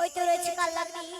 ওই তো রয়েছে কাল লাগনি।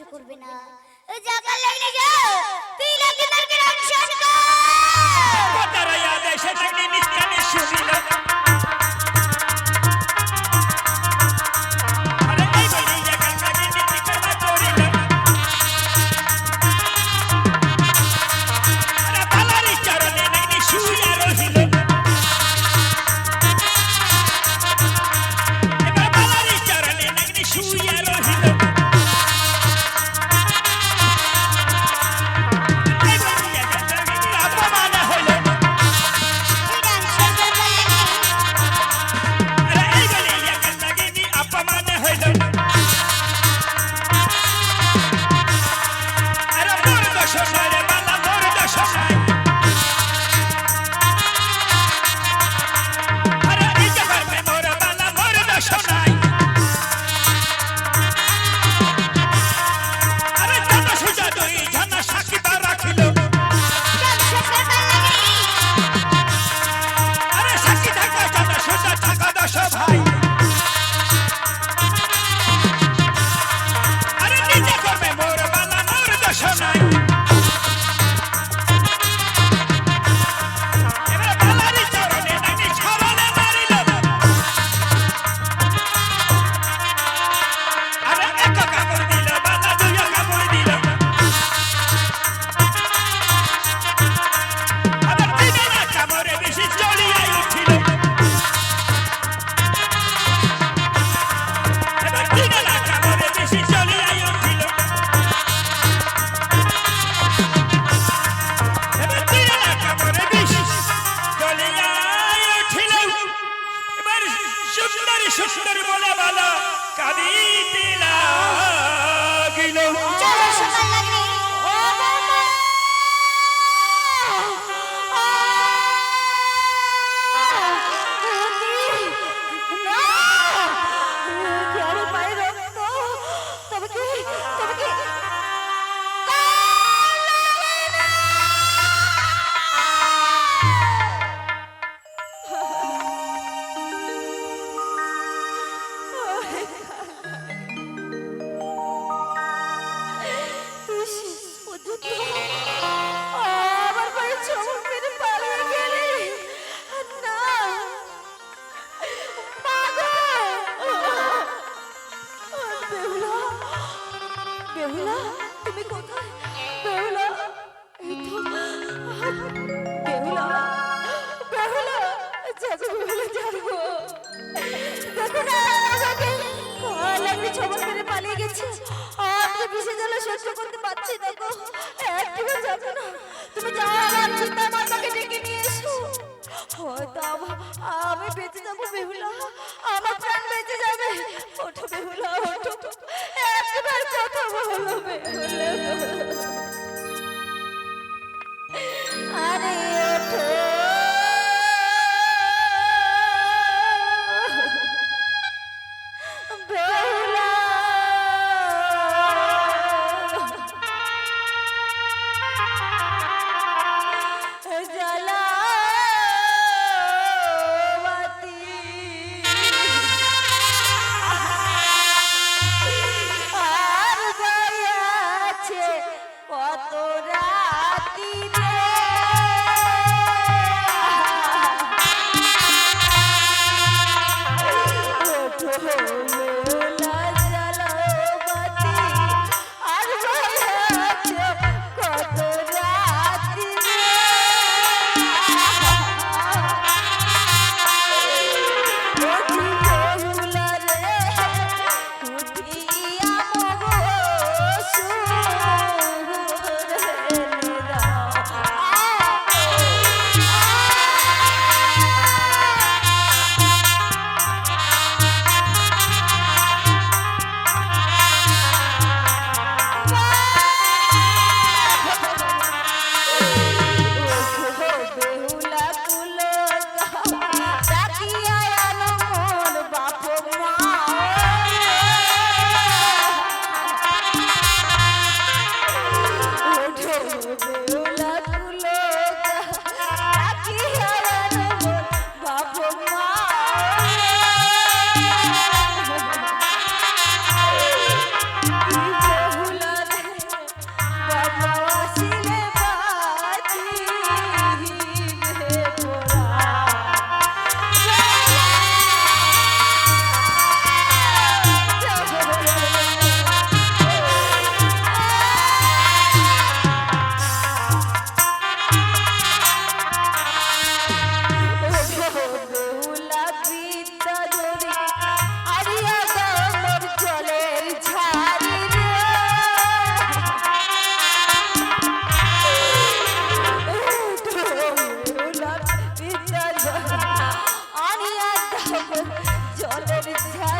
কিছু করবে না। যাও হয়তো আমি বেঁচে যাব বেহুলা। আমার জলের ঝাল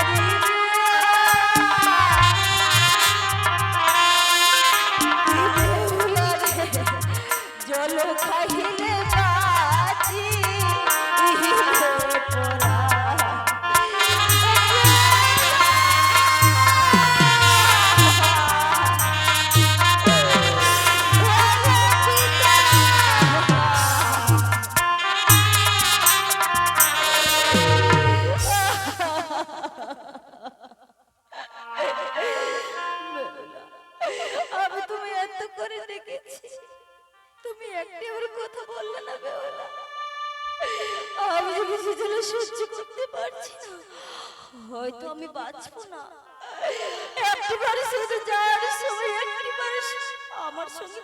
সঙ্গে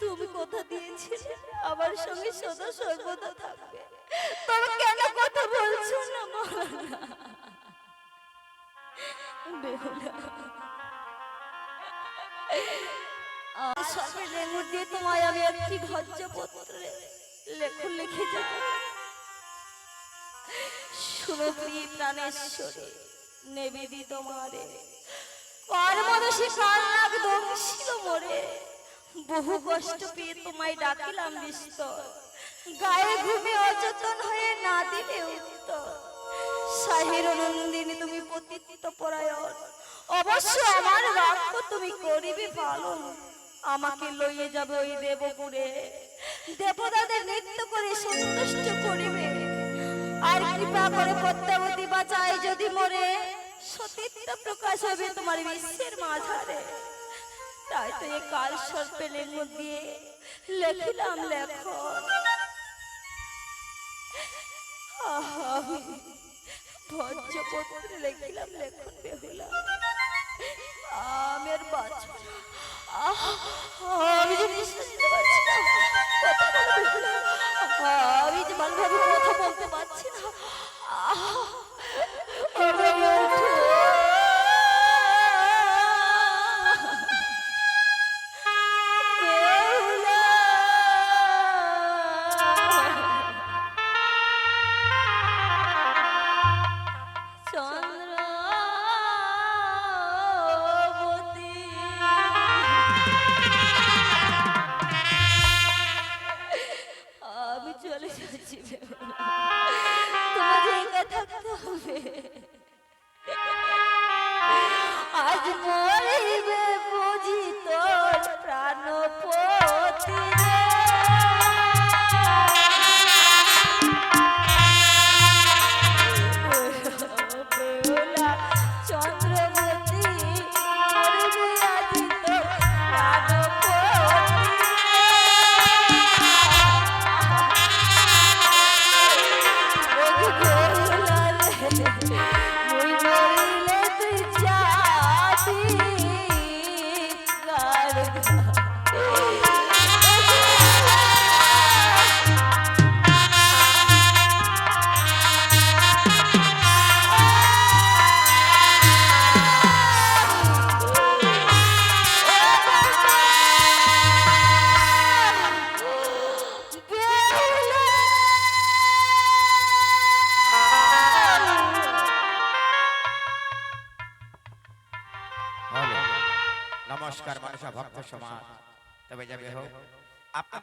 তুমি কথা দিয়েছিলে আমার সঙ্গে সদা সর্বদা থাকবে। তবে কেন কথা বলছো না মহারানা বেহুলা। আমি একটি ভজ্য পত্রে লেখন লিখে যাব শুনো প্রিয় প্রাণেশ্বরী নিবেদিত মারে কার মনসে কার লাগ দংশিল মোরে। বহু কষ্ট পেয়ে তোমায় ডাকিলাম বিস্তর গায়ে ঘুমে অচেতন হয়ে না দিলে উত্তর। সাহের নন্দিনী, তুমি পতিত পরায়ণ। অবশ্য আমার বাক্য তুমি করিবে পালন আমাকে লইয়ে যাবে ওই দেবপুরে। দেবতাদের নৃত্য করে সন্তুষ্ট করিবে। আর কৃপা করে পদ্মাবতী বাঁচায় যদি মরে সতীত্ব প্রকাশ হবে তোমার বিশ্বের মাঝারে। তাই তো এই কাল সর্পে লিঙ্গ দিয়ে লেখিলাম আহা, আমি লেখিলাম লেখন বেহুলা। আমি যে নিঃশ্বাস পারছি না। কথা। আমি যে ভালোভাবে কথা বলতে পারছি না।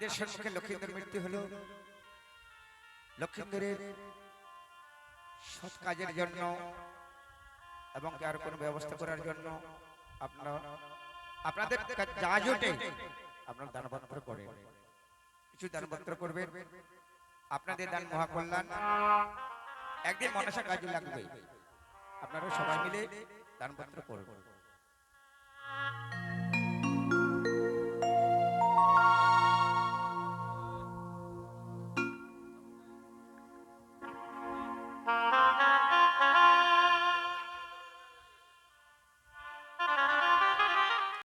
আমাদের সম্মুখে লক্ষ্মীদের মৃত্যু হলো। লক্ষ্মীন্দ্রের সৎ কাজের জন্য এবং আর কোনো ব্যবস্থা করার জন্য আপনারা আপনাদের যা জোটে আপনারা দানপত্র করে কিছু দানপত্র করবেন। আপনাদের দান মহাকল্যাণ। একদিন মনসা কাজে লাগবে। আপনারা সবাই মিলে দানপত্র করবেন। Thank you.